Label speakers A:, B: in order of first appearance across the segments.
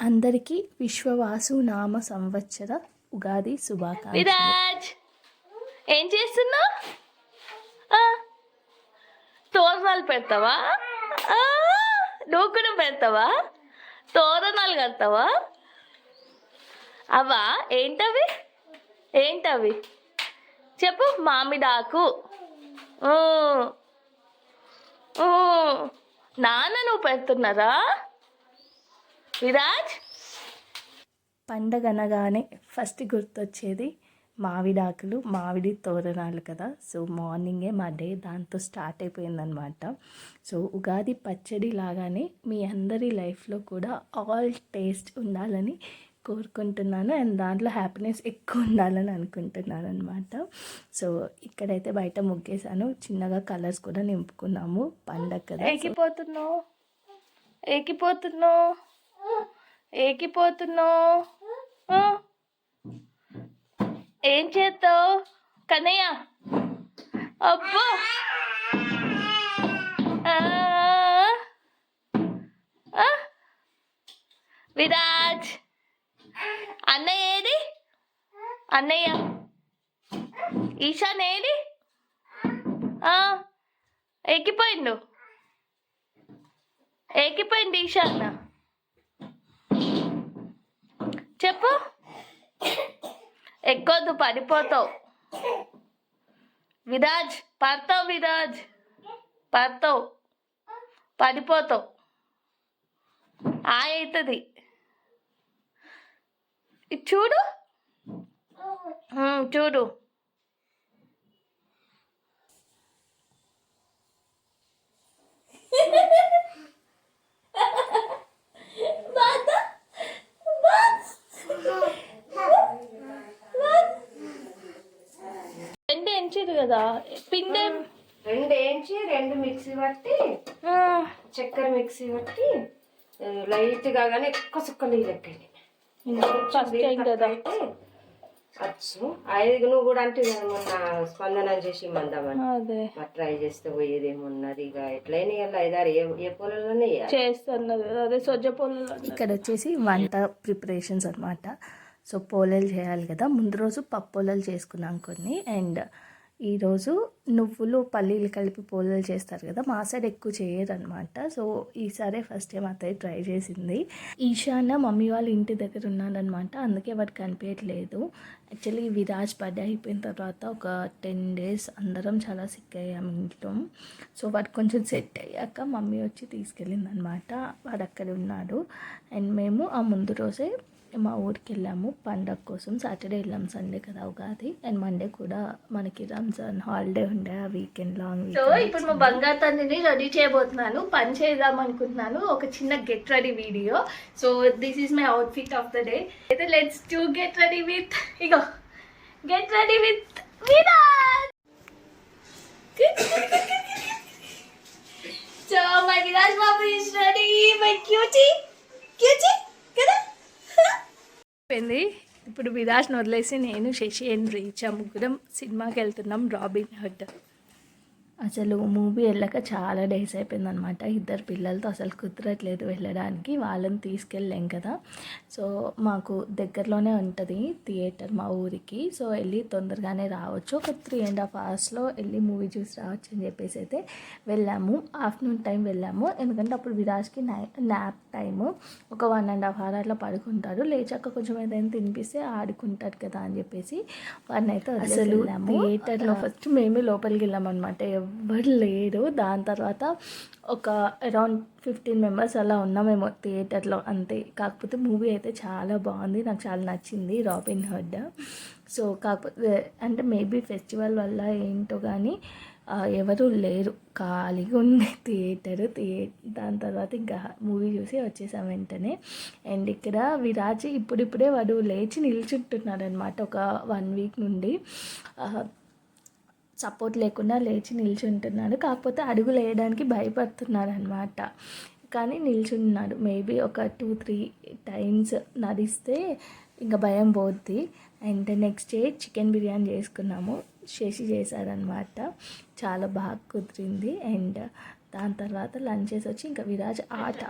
A: అందరికీ విశ్వవాసు నామ సంవత్సర ఉగాది శుభాకాంక్షలు.
B: విరాజ్ ఏం చేస్తున్నావు? తోరణాలు పెడతావా? ఆ, నువ్వు కూడా పెడతావా? తోరణాలు కడతావా? అవా ఏంటవి? ఏంటవి? చెప్పు మామిడాకు. ఊ. నాన్న నువ్వు పెడుతున్నారా? విరాజ్?
A: పండగ అనగానే ఫస్ట్ గుర్తొచ్చేది మామిడాకులు మామిడి తోరణాలు కదా. సో మార్నింగే మా డే దాంతో స్టార్ట్ అయిపోయిందనమాట సో ఉగాది పచ్చడి లాగానే మీ అందరి లైఫ్లో కూడా ఆల్ టేస్ట్ ఉండాలని కోరుకుంటున్నాను. అండ్ దాంట్లో హ్యాపీనెస్ ఎక్కువ ఉండాలని అనుకుంటున్నాను అనమాట సో ఇక్కడైతే బయట ముగ్గేసాను చిన్నగా కలర్స్ కూడా నింపుకున్నాము పండగ కదా సో
B: ఏకిపోతున్నావు? ఏకిపోతున్నావు? ఏం చేస్తావు? కన్నయ్య. అబ్బో. విరాజ్. అన్నయ్య ఏది? అన్నయ్య. ఈశాన్ ఏది? ఎక్కిపోయిండు ఎక్కిపోయింది ఈశాన్. చెప్పు. ఎక్కొద్దు పడిపోతావు. విరాజ్ పడతావు విరాజ్. పడతావు. పడిపోతావు. ఆ అవుతుంది ఇది చూడు. చూడు. ఎంచిరు కదా. పిండి
C: రెండు వేయించి రెండు మిక్సీ పట్టి
B: ఆ,
C: చక్కెర మిక్సీ పట్టి లైట్గా కానీ ఎక్కువ సుక్క నీళ్ళు ఎక్కండి
B: ఫస్ట్ టైం కదా.
C: వచ్చు ఐదు నువ్వు కూడా అంటే నేను మొన్న స్పందన చేసి మందామని
B: అదే.
C: ట్రై చేస్తే పోయేదేమున్నది ఇక ఎట్లయినా ఇక ఐదారు ఏ ఏ పొలంలోనే
B: చేస్తున్నది అదే సొజ్జ పొలంలో
A: ఇక్కడ వచ్చేసి వంట ప్రిపరేషన్స్ అనమాట సో పోలేలు చేయాలి కదా. ముందు రోజు పప్పు పోలేలు చేసుకున్నాం కొన్ని. అండ్ ఈరోజు నువ్వులు పల్లీలు కలిపి పోలేలు చేస్తారు కదా మా సైడ్ ఎక్కువ చేయరు అనమాట సో ఈసారి ఫస్ట్ టైం అత్తయ్య ట్రై చేసింది. ఈశాన మమ్మీ వాళ్ళ ఇంటి దగ్గర ఉన్నారనమాట. అందుకే వాడు కనిపించట్లేదు. యాక్చువల్లీ విరాజ్ బర్త్డే అయిపోయిన తర్వాత ఒక టెన్ డేస్ అందరం చాలా సిక్ అయ్యాము ఇంట్లో. సో వాడు కొంచెం సెట్ అయ్యాక మమ్మీ వచ్చి తీసుకెళ్ళింది అనమాట వాడు అక్కడ ఉన్నాడు. అండ్ మేము ఆ ముందు రోజే మా ఊరికి వెళ్ళాము పండగ కోసం సాటర్డే వెళ్ళాం సండే కదా ఉగాది. అండ్ మండే కూడా మనకి రంజాన్ హాలిడే ఉండే ఆ వీకెండ్ లాంగ్
B: సో ఇప్పుడు మా బంగారు తండ్రిని రెడీ చేయబోతున్నాను. పని చేద్దాం అనుకుంటున్నాను. ఒక చిన్న get ready video so this is my outfit of the day అయితే let's to get ready with ego get ready with so my Viraj Babu is ready my cutie cutie
A: అయిపోయింది ఇప్పుడు విరాజ్ని వదిలేసి నేను శశి అండ్ రీచా ముగ్గురం సినిమాకి వెళ్తున్నాం రాబిన్ హుడ్. అసలు movie వెళ్ళాక చాలా డేస్ అయిపోయిందనమాట ఇద్దరు పిల్లలతో అసలు కుదరట్లేదు వెళ్ళడానికి. వాళ్ళని తీసుకెళ్ళాం కదా. సో మాకు దగ్గరలోనే ఉంటుంది థియేటర్ మా ఊరికి. సో వెళ్ళి తొందరగానే రావచ్చు. ఒక త్రీ అండ్ హాఫ్ అవర్స్లో వెళ్ళి మూవీ చూసి రావచ్చు అని చెప్పేసి అయితే వెళ్ళాము. ఆఫ్టర్నూన్ టైం వెళ్ళాము. ఎందుకంటే అప్పుడు విరాజ్కి నై న్యాప్ టైము. ఒక వన్ అండ్ హాఫ్ అవర్ అట్లా పడుకుంటాడు లేచాక కొంచెం ఏదైనా తినిపిస్తే ఆడుకుంటాడు కదా అని చెప్పేసి వాడిని అయితే అసలు థియేటర్లో ఫస్ట్ మేమే లోపలికి వెళ్ళామన్నమాట. ఎవ్వరు లేరు. దాని తర్వాత ఒక అరౌండ్ ఫిఫ్టీన్ మెంబర్స్ అలా ఉన్నామేమో థియేటర్లో అంతే. కాకపోతే మూవీ అయితే చాలా బాగుంది. నాకు చాలా నచ్చింది రాబిన్ హుడ్. సో కాకపోతే అంటే మేబీ ఫెస్టివల్ వల్ల ఏంటో కానీ ఎవరు లేరు. ఖాళీగా ఉండే థియేటర్ థియే దాని తర్వాత ఇంకా మూవీ చూసి వచ్చేసాం వెంటనే. అండ్ ఇక్కడ విరాజ్ ఇప్పుడిప్పుడే వాడు లేచి నిల్చుంటున్నాడు అనమాట ఒక వన్ వీక్ నుండి. సపోర్ట్ లేకుండా లేచి నిల్చుంటున్నాడు. కాకపోతే అడుగులు వేయడానికి భయపడుతున్నాడు అనమాట కానీ నిల్చున్నాడు. మేబీ ఒక టూ త్రీ టైమ్స్ నడిస్తే ఇంకా భయం పోద్ది. And next day chicken biryani చేసుకున్నాము. చేసి చేశారనమాట చాలా బాగా కుదిరింది. అండ్ దాని తర్వాత లంచ్ చేసి వచ్చి ఇంకా విరాజ్ ఆట.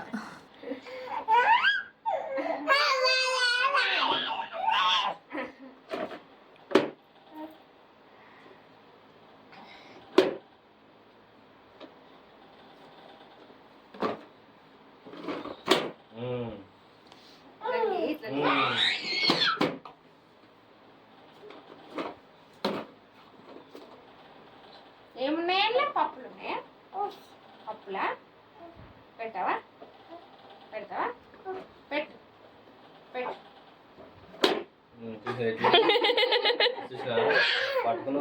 D: ఏమున్నాయండి? పప్పులు ఉన్నాయా
A: పప్పులా? పెట్టావా?
D: పెడతావా? పెట్టు. పెట్టు. పట్టుకున్నా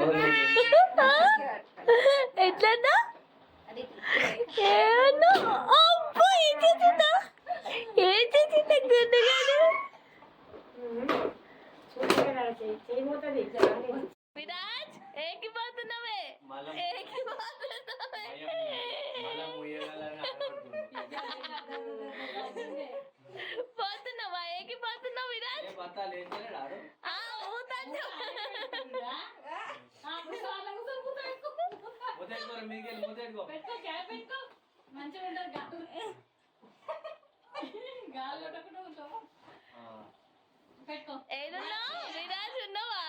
A: ఏడున్నావు విరాజ్ ఉన్నావా?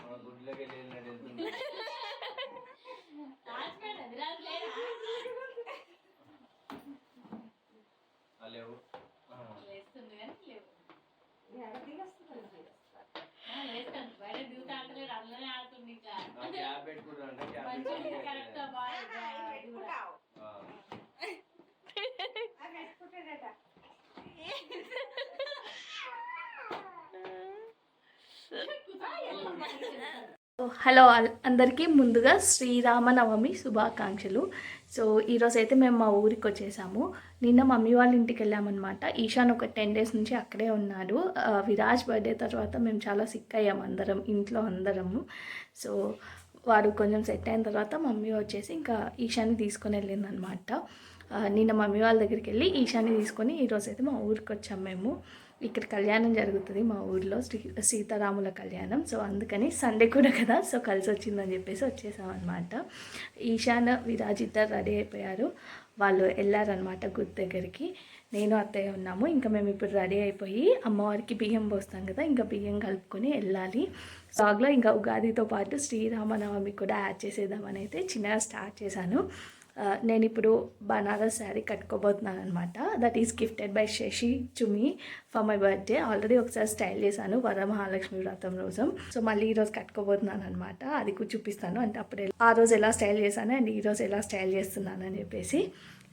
D: మన గుడ్లోకి వెళ్ళి వెళ్ళినట్టు వెళ్తుంది. ఆ, లేవు. ఆ. ఆ, క్యాప్ పెట్టుకుంటారంట క్యాప్ పెట్టుకుంటే ఆ.
A: హలో అల్- అందరికీ ముందుగా శ్రీరామనవమి శుభాకాంక్షలు. సో ఈరోజు అయితే మేము మా ఊరికి వచ్చేసాము. నిన్న మమ్మీ వాళ్ళ ఇంటికి వెళ్ళామన్నమాట. ఈశాన్ ఒక టెన్ డేస్ నుంచి అక్కడే ఉన్నాడు. విరాజ్ బర్త్డే తర్వాత మేము చాలా సిక్ అయ్యాము అందరం ఇంట్లో అందరము. సో వాడు కొంచెం సెట్ అయిన తర్వాత మమ్మీ వచ్చేసి ఇంకా ఈశాన్ని తీసుకొని వెళ్ళిందనమాట నిన్న మమ్మీ వాళ్ళ దగ్గరికి వెళ్ళి ఈశాన్ని తీసుకొని ఈరోజు అయితే మా ఊరికి వచ్చాం మేము. ఇక్కడ కళ్యాణం జరుగుతుంది మా ఊర్లో శ్రీ సీతారాముల కళ్యాణం. సో అందుకని సండే కూడా కదా సో కలిసి వచ్చిందని చెప్పేసి వచ్చేసాం అనమాట ఈశాన్ విరాజ్ ఇద్దరు రెడీ అయిపోయారు. వాళ్ళు వెళ్ళారనమాట గుడి దగ్గరికి. నేను అత్తయ్య ఉన్నాము. ఇంకా మేము ఇప్పుడు రెడీ అయిపోయి అమ్మవారికి బియ్యం పోస్తాం కదా ఇంకా బియ్యం కలుపుకొని వెళ్ళాలి. సాగ్లో ఇంకా ఉగాదితో పాటు శ్రీరామనవమి కూడా యాడ్ చేసేద్దామని అయితే చిన్నగా స్టార్ట్ చేశాను. నేను ఇప్పుడు బనారస్ శారీ కట్టుకోబోతున్నాను అనమాట that is gifted by Shashi చుమి for my birthday already ఒకసారి స్టైల్ చేశాను వరమహాలక్ష్మి వ్రతం రోజు. సో మళ్ళీ ఈరోజు కట్టుకోబోతున్నాను అనమాట అది కూడా చూపిస్తాను. అంటే అప్పుడు ఆ రోజు ఎలా స్టైల్ చేశాను అండ్ ఈరోజు ఎలా స్టైల్ చేస్తున్నాను అని చెప్పేసి.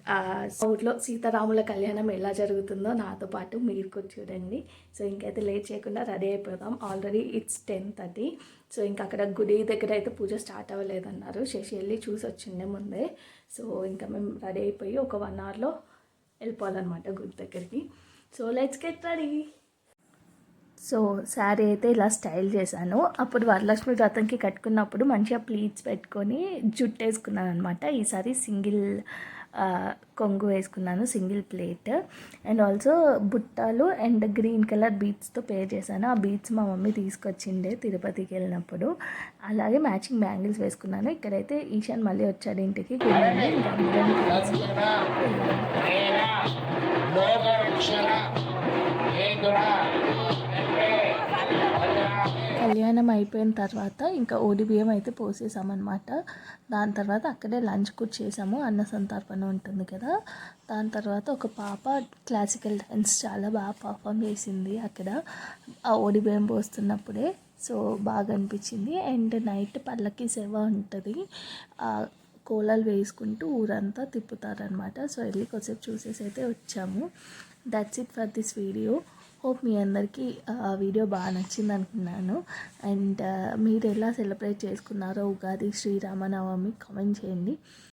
A: ఊట్లో ఊర్లో సీతారాముల కళ్యాణం ఎలా జరుగుతుందో నాతో పాటు మీరు కూడా చూడండి. సో ఇంకైతే లేట్ చేయకుండా రెడీ అయిపోదాం. Already it's ten thirty so ఇంకా అక్కడ గుడి దగ్గర అయితే పూజ స్టార్ట్ అవ్వలేదన్నారు. శశి వెళ్ళి చూసి వచ్చిండే ముందే. సో ఇంకా మేము రెడీ అయిపోయి ఒక వన్ అవర్లో వెళ్ళిపోవాలన్నమాట గుడి దగ్గరికి. So let's get ready. So sari అయితే ఇలా స్టైల్ చేశాను. అప్పుడు వరలక్ష్మి వ్రతంకి కట్టుకున్నప్పుడు మంచిగా ప్లీట్స్ పెట్టుకొని జుట్టు వేసుకున్నాను అనమాట ఈసారి సింగిల్ కొంగు వేసుకున్నాను సింగిల్ ప్లేట్. అండ్ ఆల్సో బుట్టాలు అండ్ గ్రీన్ కలర్ బీట్స్తో పే చేశాను. ఆ బీట్స్ మా మమ్మీ తీసుకొచ్చిండే తిరుపతికి వెళ్ళినప్పుడు. అలాగే మ్యాచింగ్ బ్యాంగిల్స్ వేసుకున్నాను. ఇక్కడైతే ఈశాన్ మళ్ళీ వచ్చాడు ఇంటికి. గుడిలోనే. ఇంకా అయిపోయిన తర్వాత ఇంకా ఓడి బియ్యం అయితే పోసేసామన్నమాట. దాని తర్వాత అక్కడే లంచ్ కూడా చేసాము అన్న సంతర్పణ ఉంటుంది కదా. దాని తర్వాత ఒక పాప క్లాసికల్ డ్యాన్స్ చాలా బాగా పర్ఫామ్ చేసింది అక్కడ. ఆ ఓడి బియ్యం పోస్తున్నప్పుడే. సో బాగా అనిపించింది. అండ్ నైట్ పల్లకి సేవ ఉంటుంది. ఆ కోలాలు వేసుకుంటూ ఊరంతా తిప్పుతారనమాట సో వెళ్ళి కొద్దిసేపు చూసేసి అయితే వచ్చాము. That's it for this video hope మీ అందరికీ ఆ వీడియో బాగా నచ్చింది అనుకున్నాను అండ్ మీరు ఎలా సెలబ్రేట్ చేసుకున్నారో ఉగాది శ్రీరామనవమి కామెంట్ చేయండి.